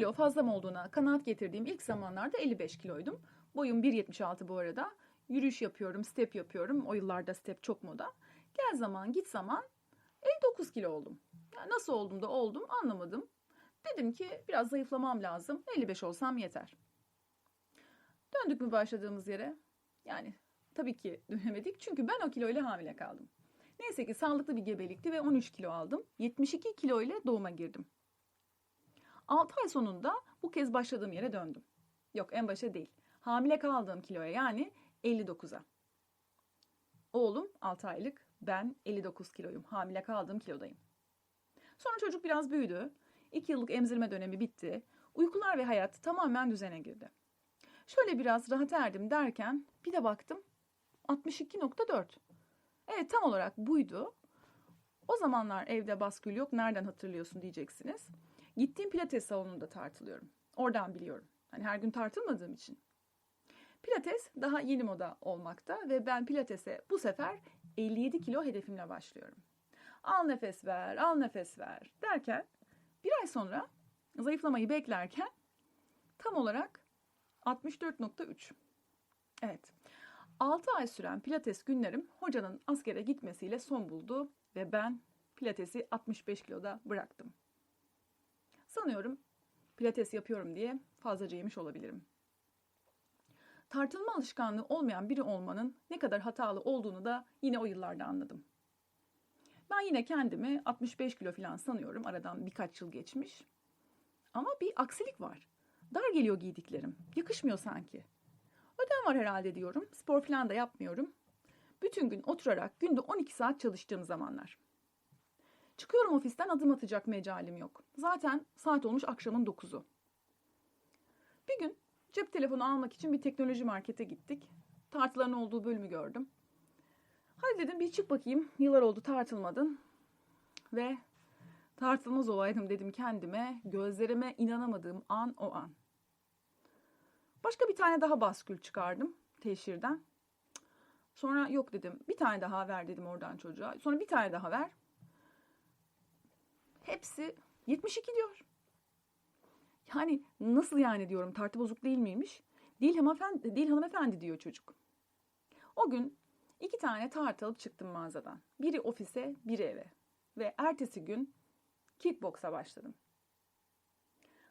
kilo fazlam olduğuna kanaat getirdiğim ilk zamanlarda 55 kiloydum. Boyum 1.76 bu arada. Yürüyüş yapıyorum, step yapıyorum. O yıllarda step çok moda. Gel zaman git zaman 59 kilo oldum. Yani nasıl oldum da oldum anlamadım. Dedim ki biraz zayıflamam lazım. 55 olsam yeter. Döndük mü başladığımız yere? Yani tabii ki dönemedik. Çünkü ben o kiloyla hamile kaldım. Neyse ki sağlıklı bir gebelikti ve 13 kilo aldım. 72 kilo ile doğuma girdim. 6 ay sonunda bu kez başladığım yere döndüm. Yok en başa değil. Hamile kaldığım kiloya yani 59'a. Oğlum 6 aylık, ben 59 kiloyum. Hamile kaldığım kilodayım. Sonra çocuk biraz büyüdü. 2 yıllık emzirme dönemi bitti. Uykular ve hayat tamamen düzene girdi. Şöyle biraz rahat erdim derken bir de baktım 62.4. Evet tam olarak buydu. O zamanlar evde baskül yok. Nereden hatırlıyorsun diyeceksiniz. Gittiğim pilates salonunda tartılıyorum. Oradan biliyorum. Hani her gün tartılmadığım için. Pilates daha yeni moda olmakta ve ben pilatese bu sefer 57 kilo hedefimle başlıyorum. Al nefes ver, al nefes ver derken bir ay sonra zayıflamayı beklerken tam olarak 64.3. Evet. 6 ay süren pilates günlerim hocanın askere gitmesiyle son buldu ve ben pilatesi 65 kiloda bıraktım. Sanıyorum pilates yapıyorum diye fazlaca yemiş olabilirim. Tartılma alışkanlığı olmayan biri olmanın ne kadar hatalı olduğunu da yine o yıllarda anladım. Ben yine kendimi 65 kilo falan sanıyorum. Aradan birkaç yıl geçmiş. Ama bir aksilik var. Dar geliyor giydiklerim. Yakışmıyor sanki. Ödem var herhalde diyorum. Spor falan da yapmıyorum. Bütün gün oturarak günde 12 saat çalıştığım zamanlar. Çıkıyorum ofisten adım atacak mecalim yok. Zaten saat olmuş akşamın 9'u. Bir gün cep telefonu almak için bir teknoloji markete gittik. Tartıların olduğu bölümü gördüm. Hadi dedim bir çık bakayım. Yıllar oldu tartılmadın. Ve tartılmaz olaydım dedim kendime. Gözlerime inanamadığım an o an. Başka bir tane daha baskül çıkardım teşhirden. Sonra yok dedim. Bir tane daha ver dedim oradan çocuğa. Sonra bir tane daha ver. Hepsi 72 diyor. Yani nasıl yani diyorum tartı bozuk değil miymiş? Değil hanımefendi, değil hanımefendi diyor çocuk. O gün iki tane tartı alıp çıktım mağazadan. Biri ofise, biri eve. Ve ertesi gün kickboksa başladım.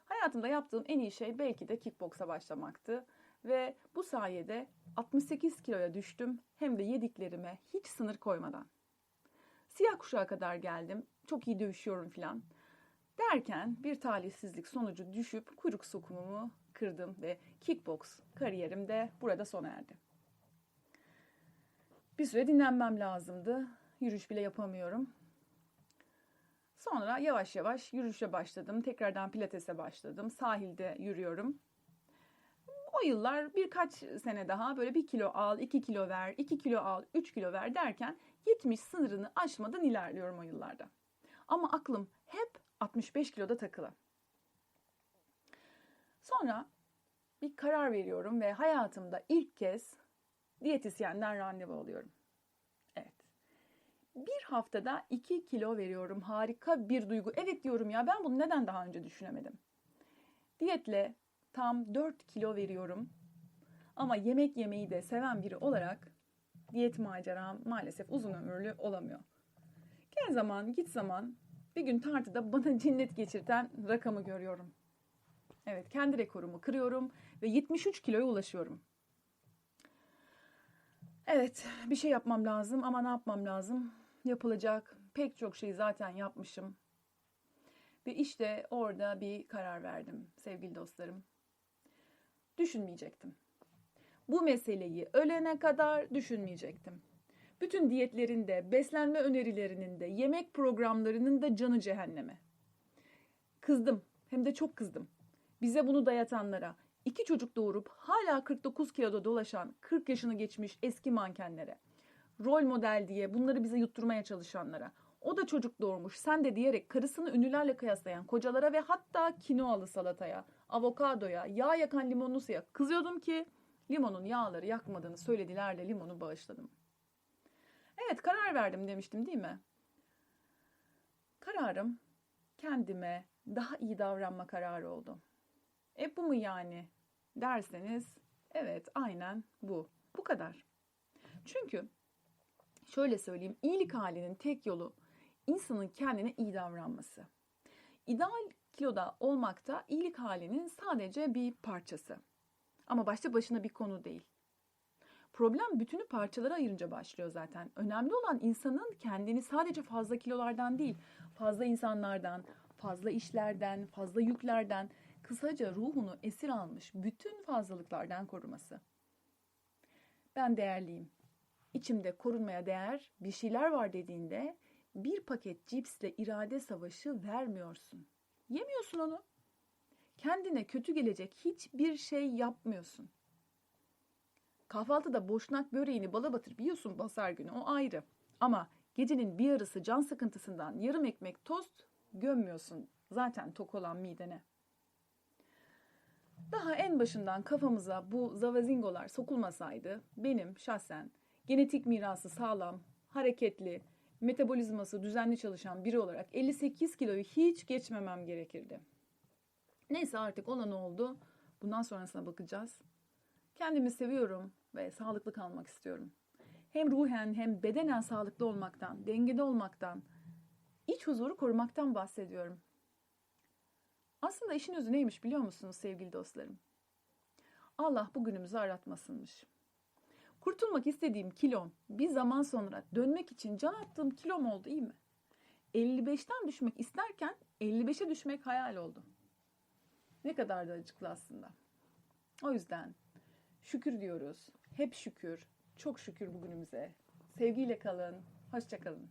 Hayatımda yaptığım en iyi şey belki de kickboksa başlamaktı. Ve bu sayede 68 kiloya düştüm hem de yediklerime hiç sınır koymadan. Siyah kuşağa kadar geldim. Çok iyi dövüşüyorum filan. Derken bir talihsizlik sonucu düşüp kuyruk sokumumu kırdım ve kickbox kariyerim de burada sona erdi. Bir süre dinlenmem lazımdı. Yürüyüş bile yapamıyorum. Sonra yavaş yavaş yürüyüşe başladım. Tekrardan pilatese başladım. Sahilde yürüyorum. O yıllar birkaç sene daha böyle bir kilo al, iki kilo ver, iki kilo al, üç kilo ver derken 70 sınırını aşmadan ilerliyorum o yıllarda. Ama aklım hep 65 kiloda takılı. Sonra bir karar veriyorum ve hayatımda ilk kez diyetisyenden randevu alıyorum. Evet. Bir haftada 2 kilo veriyorum. Harika bir duygu. Evet diyorum ya ben bunu neden daha önce düşünemedim? Diyetle tam 4 kilo veriyorum. Ama yemek yemeyi de seven biri olarak diyet maceram maalesef uzun ömürlü olamıyor. Gel zaman git zaman bir gün tartıda bana cinnet geçirten rakamı görüyorum. Evet kendi rekorumu kırıyorum ve 73 kiloya ulaşıyorum. Evet bir şey yapmam lazım ama ne yapmam lazım? Yapılacak pek çok şeyi zaten yapmışım. Ve işte orada bir karar verdim sevgili dostlarım. Düşünmeyecektim. Bu meseleyi ölene kadar düşünmeyecektim. Bütün diyetlerinde, beslenme önerilerinin de, yemek programlarının da canı cehenneme. Kızdım, hem de çok kızdım. Bize bunu dayatanlara, iki çocuk doğurup hala 49 kiloda dolaşan 40 yaşını geçmiş eski mankenlere, rol model diye bunları bize yutturmaya çalışanlara, o da çocuk doğurmuş sen de diyerek karısını ünlülerle kıyaslayan kocalara ve hatta kinoalı salataya, avokadoya, yağ yakan limonlu suya kızıyordum ki limonun yağları yakmadığını söylediler de limonu bağışladım. Evet karar verdim demiştim değil mi? Kararım kendime daha iyi davranma kararı oldu. E bu mu yani derseniz evet aynen bu. Bu kadar. Çünkü şöyle söyleyeyim iyilik halinin tek yolu insanın kendine iyi davranması. İdeal kiloda olmak da iyilik halinin sadece bir parçası. Ama başta başına bir konu değil. Problem bütünü parçalara ayırınca başlıyor zaten. Önemli olan insanın kendini sadece fazla kilolardan değil, fazla insanlardan, fazla işlerden, fazla yüklerden, kısaca ruhunu esir almış bütün fazlalıklardan koruması. Ben değerliyim. İçimde korunmaya değer bir şeyler var dediğinde bir paket cipsle irade savaşı vermiyorsun. Yemiyorsun onu. Kendine kötü gelecek hiçbir şey yapmıyorsun. Kahvaltıda boşnak böreğini bala batırıp yiyorsun basar günü o ayrı. Ama gecenin bir yarısı can sıkıntısından yarım ekmek tost gömmüyorsun zaten tok olan midene. Daha en başından kafamıza bu zavazingolar sokulmasaydı benim şahsen genetik mirası sağlam, hareketli, metabolizması düzenli çalışan biri olarak 58 kiloyu hiç geçmemem gerekirdi. Neyse artık olan oldu. Bundan sonrasına bakacağız. Kendimi seviyorum ve sağlıklı kalmak istiyorum. Hem ruhen hem bedenen sağlıklı olmaktan, dengede olmaktan, iç huzuru korumaktan bahsediyorum. Aslında işin özü neymiş biliyor musunuz sevgili dostlarım? Allah bugünümüzü aratmasınmış. Kurtulmak istediğim kilom bir zaman sonra dönmek için can attığım kilom oldu iyi mi? 55'ten düşmek isterken 55'e düşmek hayal oldu. Ne kadar da acıklı aslında. O yüzden şükür diyoruz. Hep şükür. Çok şükür bugünümüze. Sevgiyle kalın. Hoşçakalın.